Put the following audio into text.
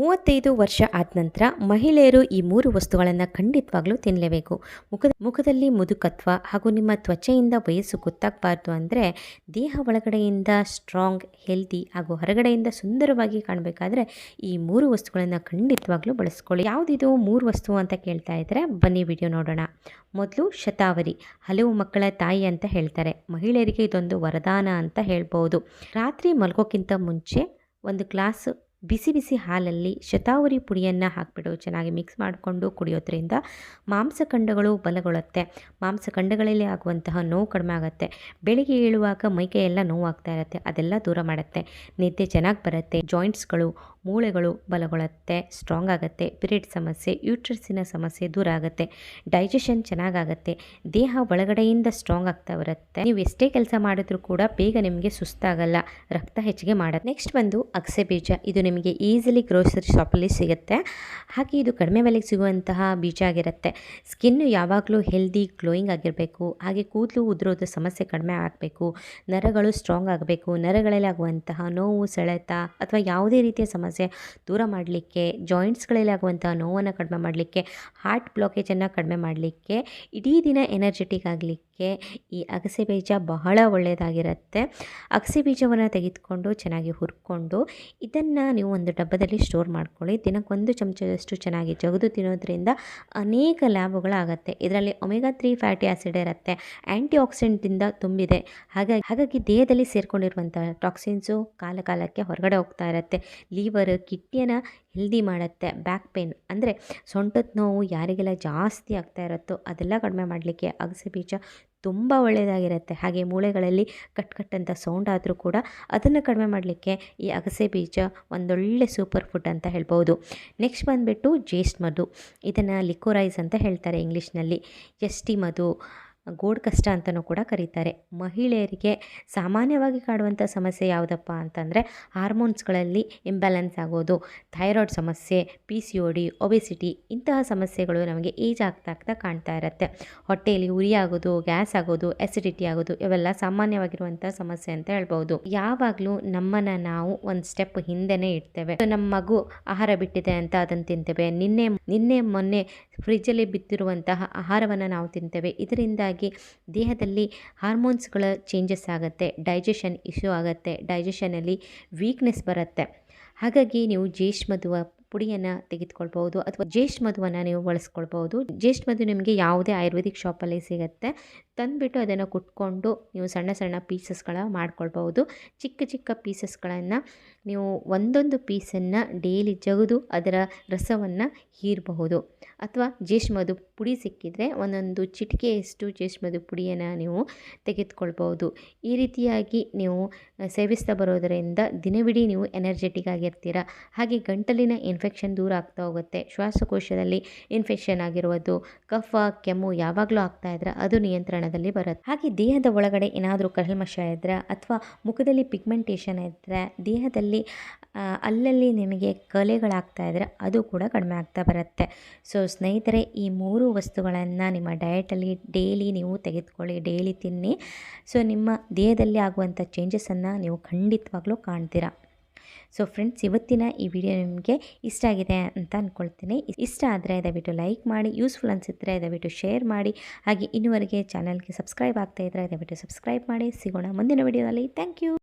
ಮೂವತ್ತೈದು ವರ್ಷ ಆದ ನಂತರ ಮಹಿಳೆಯರು ಈ ಮೂರು ವಸ್ತುಗಳನ್ನು ಖಂಡಿತವಾಗ್ಲೂ ತಿನ್ನಲೇಬೇಕು. ಮುಖದ, ಮುಖದಲ್ಲಿ ಮುದುಕತ್ವ ಹಾಗೂ ನಿಮ್ಮ ತ್ವಚೆಯಿಂದ ವಯಸ್ಸು ಗೊತ್ತಾಗಬಾರ್ದು ಅಂದರೆ ದೇಹ ಒಳಗಡೆಯಿಂದ ಸ್ಟ್ರಾಂಗ್ ಹೆಲ್ದಿ ಹಾಗೂ ಹೊರಗಡೆಯಿಂದ ಸುಂದರವಾಗಿ ಕಾಣಬೇಕಾದ್ರೆ ಈ ಮೂರು ವಸ್ತುಗಳನ್ನು ಖಂಡಿತವಾಗ್ಲೂ ಬಳಸ್ಕೊಳ್ಳಿ. ಯಾವುದಿದು ಮೂರು ವಸ್ತು ಅಂತ ಕೇಳ್ತಾ ಇದ್ದರೆ ಬನ್ನಿ ವಿಡಿಯೋ ನೋಡೋಣ. ಮೊದಲು ಶತಾವರಿ, ಹಲವು ಮಕ್ಕಳ ತಾಯಿ ಅಂತ ಹೇಳ್ತಾರೆ. ಮಹಿಳೆಯರಿಗೆ ಇದೊಂದು ವರದಾನ ಅಂತ ಹೇಳ್ಬೋದು. ರಾತ್ರಿ ಮಲಗೋಕ್ಕಿಂತ ಮುಂಚೆ ಒಂದು ಗ್ಲಾಸ್ ಬಿಸಿ ಬಿಸಿ ಹಾಲಲ್ಲಿ ಶತಾವರಿ ಪುಡಿಯನ್ನು ಹಾಕಿಬಿಡು, ಚೆನ್ನಾಗಿ ಮಿಕ್ಸ್ ಮಾಡಿಕೊಂಡು ಕುಡಿಯೋದ್ರಿಂದ ಮಾಂಸಖಂಡಗಳು ಬಲಗೊಳ್ಳುತ್ತೆ ಮಾಂಸಖಂಡಗಳಲ್ಲಿ ಆಗುವಂತಹ ನೋವು ಕಡಿಮೆ ಆಗುತ್ತೆ. ಬೆಳಿಗ್ಗೆ ಏಳುವಾಗ ಮೈಕೈಯೆಲ್ಲ ನೋವಾಗ್ತಾ ಇರುತ್ತೆ, ಅದೆಲ್ಲ ದೂರ ಮಾಡುತ್ತೆ. ನಿದ್ದೆ ಚೆನ್ನಾಗಿ ಬರುತ್ತೆ ಜಾಯಿಂಟ್ಸ್ಗಳು ಮೂಳೆಗಳು ಬಲಗೊಳ್ಳುತ್ತೆ ಸ್ಟ್ರಾಂಗ್ ಆಗುತ್ತೆ ಪಿರಿಯಡ್ ಸಮಸ್ಯೆ ಯೂಟ್ರಸ್ಸಿನ ಸಮಸ್ಯೆ ದೂರ ಆಗುತ್ತೆ ಡೈಜೆಷನ್ ಚೆನ್ನಾಗಾಗುತ್ತೆ ದೇಹ ಒಳಗಡೆಯಿಂದ ಸ್ಟ್ರಾಂಗ್ ಆಗ್ತಾ ಬರುತ್ತೆ. ನೀವು ಎಷ್ಟೇ ಕೆಲಸ ಮಾಡಿದ್ರೂ ಕೂಡ ಬೇಗ ನಿಮಗೆ ಸುಸ್ತಾಗಲ್ಲ, ರಕ್ತ ಹೆಚ್ಚಿಗೆ ಮಾಡುತ್ತೆ. ನೆಕ್ಸ್ಟ್ ಬಂದು ಅಗಸೆ ಬೀಜ. ಇದು ನಿಮಗೆ ಈಸಿಲಿ ಗ್ರೋಸರಿ ಶಾಪಲ್ಲಿ ಸಿಗುತ್ತೆ. ಹಾಗೆ ಇದು ಕಡಿಮೆ ಬೆಲೆಗೆ ಸಿಗುವಂತಹ ಬೀಜ ಆಗಿರುತ್ತೆ. ಸ್ಕಿನ್ನು ಯಾವಾಗಲೂ ಹೆಲ್ದಿ, ಗ್ಲೋಯಿಂಗ್ ಆಗಿರಬೇಕು. ಹಾಗೆ ಕೂದಲು ಉದುರೋದು ಸಮಸ್ಯೆ ಕಡಿಮೆ ಆಗಬೇಕು. ನರಗಳು ಸ್ಟ್ರಾಂಗ್ ಆಗಬೇಕು. ನರಗಳಲ್ಲಿ ಆಗುವಂತಹ ನೋವು, ಸೆಳೆತ ಅಥವಾ ಯಾವುದೇ ರೀತಿಯ ಸಮಸ್ಯೆ ದೂರ ಮಾಡಲಿಕ್ಕೆ, ಜಾಯಿಂಟ್ಸ್ಗಳಲ್ಲಿ ಆಗುವಂತಹ ನೋವನ್ನು ಕಡಿಮೆ ಮಾಡಲಿಕ್ಕೆ, ಹಾರ್ಟ್ ಬ್ಲಾಕೇಜನ್ನು ಕಡಿಮೆ ಮಾಡಲಿಕ್ಕೆ, ಇಡೀ ದಿನ ಎನರ್ಜೆಟಿಕ್ ಆಗಲಿಕ್ಕೆ ಈ ಅಗಸೆ ಬೀಜ ಬಹಳ ಒಳ್ಳೆಯದಾಗಿರುತ್ತೆ. ಅಗಸೆ ಬೀಜವನ್ನು ತೆಗೆದುಕೊಂಡು ಚೆನ್ನಾಗಿ ಹುರ್ಕೊಂಡು ಇದನ್ನು ನೀವು ಒಂದು ಡಬ್ಬದಲ್ಲಿ ಸ್ಟೋರ್ ಮಾಡ್ಕೊಳ್ಳಿ. ದಿನಕ್ಕೊಂದು ಚಮಚದಷ್ಟು ಚೆನ್ನಾಗಿ ಜಗದು ತಿನ್ನೋದ್ರಿಂದ ಅನೇಕ ಲಾಭಗಳಾಗತ್ತೆ. ಇದರಲ್ಲಿ ಒಮೆಗಾ ತ್ರೀ ಫ್ಯಾಟಿ ಆ್ಯಸಿಡ್ ಇರುತ್ತೆ. ಆ್ಯಂಟಿ ಆಕ್ಸಿಡೆಂಟಿಂದ ತುಂಬಿದೆ. ಹಾಗಾಗಿ ಹಾಗಾಗಿ ದೇಹದಲ್ಲಿ ಸೇರಿಕೊಂಡಿರುವಂಥ ಟಾಕ್ಸಿನ್ಸು ಕಾಲ ಕಾಲಕ್ಕೆ ಹೊರಗಡೆ ಹೋಗ್ತಾ ಇರುತ್ತೆ. ಲೀವರ್, ಕಿಡ್ನಿಯನ್ನು ಹೆಲ್ದಿ ಮಾಡುತ್ತೆ. ಬ್ಯಾಕ್ ಪೇನ್ ಅಂದರೆ ಸೊಂಟದ ನೋವು ಯಾರಿಗೆಲ್ಲ ಜಾಸ್ತಿ ಆಗ್ತಾ ಇರುತ್ತೋ ಅದೆಲ್ಲ ಕಡಿಮೆ ಮಾಡಲಿಕ್ಕೆ ಅಗಸೆ ಬೀಜ ತುಂಬ ಒಳ್ಳೆಯದಾಗಿರುತ್ತೆ ಹಾಗೆ ಮೂಳೆಗಳಲ್ಲಿ ಕಟ್ ಕಟ್ ಅಂತ ಸೌಂಡ್ ಆದರೂ ಕೂಡ ಅದನ್ನು ಕಡಿಮೆ ಮಾಡಲಿಕ್ಕೆ ಈ ಅಗಸೆ ಬೀಜ ಒಂದೊಳ್ಳೆ ಸೂಪರ್ ಫುಡ್ ಅಂತ ಹೇಳ್ಬೋದು. ನೆಕ್ಸ್ಟ್ ಬಂದುಬಿಟ್ಟು ಜೇಸ್ಟ್ ಮಧು. ಇದನ್ನು ಲಿಕೋರೈಸ್ ಅಂತ ಹೇಳ್ತಾರೆ ಇಂಗ್ಲೀಷ್ನಲ್ಲಿ ಎಸ್ಟಿ ಮಧು. ಗೋಡ್ ಕಷ್ಟ ಅಂತಲೂ ಕೂಡ ಕರೀತಾರೆ. ಮಹಿಳೆಯರಿಗೆ ಸಾಮಾನ್ಯವಾಗಿ ಕಾಡುವಂಥ ಸಮಸ್ಯೆ ಯಾವುದಪ್ಪ ಅಂತಂದರೆ ಹಾರ್ಮೋನ್ಸ್ಗಳಲ್ಲಿ ಇಂಬ್ಯಾಲೆನ್ಸ್ ಆಗೋದು ಥೈರಾಯ್ಡ್ ಸಮಸ್ಯೆ P C O D obesity ಇಂತಹ ಸಮಸ್ಯೆಗಳು ನಮಗೆ ಏಜ್ ಆಗ್ತಾ ಆಗ್ತಾ ಕಾಣ್ತಾ ಇರುತ್ತೆ. ಹೊಟ್ಟೆಯಲ್ಲಿ ಉರಿ ಆಗೋದು ಗ್ಯಾಸ್ ಆಗೋದು ಎಸಿಡಿಟಿ ಆಗೋದು ಇವೆಲ್ಲ ಸಾಮಾನ್ಯವಾಗಿರುವಂಥ ಸಮಸ್ಯೆ ಅಂತ ಹೇಳ್ಬೋದು. ಯಾವಾಗಲೂ ನಮ್ಮನ್ನು ನಾವು ಒಂದು ಸ್ಟೆಪ್ ಹಿಂದೆನೇ ಇಡ್ತೇವೆ. ನಮ್ಮ ಮಗು ಆಹಾರ ಬಿಟ್ಟಿದೆ ಅಂತ ಅದನ್ನು ತಿಂತೇವೆ. ನಿನ್ನೆ ನಿನ್ನೆ ಮೊನ್ನೆ ಫ್ರಿಜ್ಜಲ್ಲಿ ಬಿದ್ದಿರುವಂತಹ ಆಹಾರವನ್ನು ನಾವು ತಿಂತೇವೆ. ಇದರಿಂದಾಗಿ ದೇಹದಲ್ಲಿ ಹಾರ್ಮೋನ್ಸ್ಗಳ ಚೇಂಜಸ್ ಆಗುತ್ತೆ ಡೈಜೆಷನ್ ಇಶ್ಯೂ ಆಗುತ್ತೆ ಡೈಜೆಷನಲ್ಲಿ ವೀಕ್ನೆಸ್ ಬರುತ್ತೆ. ಹಾಗಾಗಿ ನೀವು ಜೇಷ್ಮಧುವ ಪುಡಿಯನ್ನು ತೆಗೆದುಕೊಳ್ಬೋದು ಅಥವಾ ಜೇಷ್ಮಧುವನ್ನು ನೀವು ಬಳಸ್ಕೊಳ್ಬೋದು ಮಧು ನಿಮಗೆ ಯಾವುದೇ ಆಯುರ್ವೇದಿಕ್ ಶಾಪಲ್ಲಿ ಸಿಗುತ್ತೆ, ತಂದುಬಿಟ್ಟು ಅದನ್ನು ಕುಟ್ಕೊಂಡು ನೀವು ಸಣ್ಣ ಸಣ್ಣ ಪೀಸಸ್ಗಳ ಮಾಡ್ಕೊಳ್ಬೋದು ಚಿಕ್ಕ ಚಿಕ್ಕ ಪೀಸಸ್ಗಳನ್ನು ನೀವು ಒಂದೊಂದು ಪೀಸನ್ನು ಡೈಲಿ ಜಗದು ಅದರ ರಸವನ್ನು ಹೀರಬಹುದು. ಅಥವಾ ಜೇಷ್ಮದು ಪುಡಿ ಸಿಕ್ಕಿದರೆ ಒಂದೊಂದು ಚಿಟಿಕೆಯಷ್ಟು ಜೇಷ್ಮದು ಪುಡಿಯನ್ನು ನೀವು ತೆಗೆದುಕೊಳ್ಬೋದು ಈ ರೀತಿಯಾಗಿ ನೀವು ಸೇವಿಸ್ತಾ ಬರೋದರಿಂದ ದಿನವಿಡೀ ನೀವು ಎನರ್ಜೆಟಿಕ್ ಆಗಿರ್ತೀರ. ಹಾಗೆ ಗಂಟಲಿನ ಇನ್ಫೆಕ್ಷನ್ ದೂರ ಆಗ್ತಾ ಹೋಗುತ್ತೆ. ಶ್ವಾಸಕೋಶದಲ್ಲಿ ಇನ್ಫೆಕ್ಷನ್ ಆಗಿರುವುದು, ಕಫ, ಕೆಮ್ಮು ಯಾವಾಗಲೂ ಆಗ್ತಾ ಇದ್ರೆ ಅದು ನಿಯಂತ್ರಣದಲ್ಲಿ ಬರುತ್ತೆ. ಹಾಗೆ ದೇಹದ ಒಳಗಡೆ ಏನಾದರೂ ಕಲ್ಮಶ ಇದ್ರೆ ಅಥವಾ ಮುಖದಲ್ಲಿ ಪಿಗ್ಮೆಂಟೇಷನ್ ಇದ್ದರೆ ದೇಹದಲ್ಲಿ ಅಲ್ಲಲ್ಲಿ ನಿಮಗೆ ಕಲೆಗಳಾಗ್ತಾ ಇದ್ದರೆ ಅದು ಕೂಡ ಕಡಿಮೆ ಆಗ್ತಾ ಬರುತ್ತೆ. ಸೊ ಸ್ನೇಹಿತರೆ, ಈ ಮೂರು ವಸ್ತುಗಳನ್ನು ನಿಮ್ಮ ಡಯಟಲ್ಲಿ ಡೈಲಿ ನೀವು ತೆಗೆದುಕೊಳ್ಳಿ ಡೈಲಿ ತಿನ್ನಿ. ಸೊ ನಿಮ್ಮ ದೇಹದಲ್ಲಿ ಆಗುವಂಥ ಚೇಂಜಸನ್ನು ನೀವು ಖಂಡಿತವಾಗ್ಲೂ ಕಾಣ್ತೀರಾ? ಸೊ ಫ್ರೆಂಡ್ಸ್ ಇವತ್ತಿನ ಈ ವಿಡಿಯೋ ನಿಮಗೆ ಇಷ್ಟ ಆಗಿದೆ ಅಂತ ಅಂದ್ಕೊಳ್ತೀನಿ ಇಷ್ಟ ಆದರೆ ದಯವಿಟ್ಟು ಲೈಕ್ ಮಾಡಿ ಯೂಸ್ಫುಲ್ ಅನಿಸಿದ್ರೆ ದಯವಿಟ್ಟು ಶೇರ್ ಮಾಡಿ. ಹಾಗೆ ಇನ್ನುವರೆಗೆ ಚಾನಲ್ಗೆ ಸಬ್ಸ್ಕ್ರೈಬ್ ಆಗ್ತಾ ಇದ್ದರೆ ದಯವಿಟ್ಟು ಸಬ್ಸ್ಕ್ರೈಬ್ ಮಾಡಿ. ಸಿಗೋಣ ಮುಂದಿನ ವಿಡಿಯೋದಲ್ಲಿ ಥ್ಯಾಂಕ್ ಯು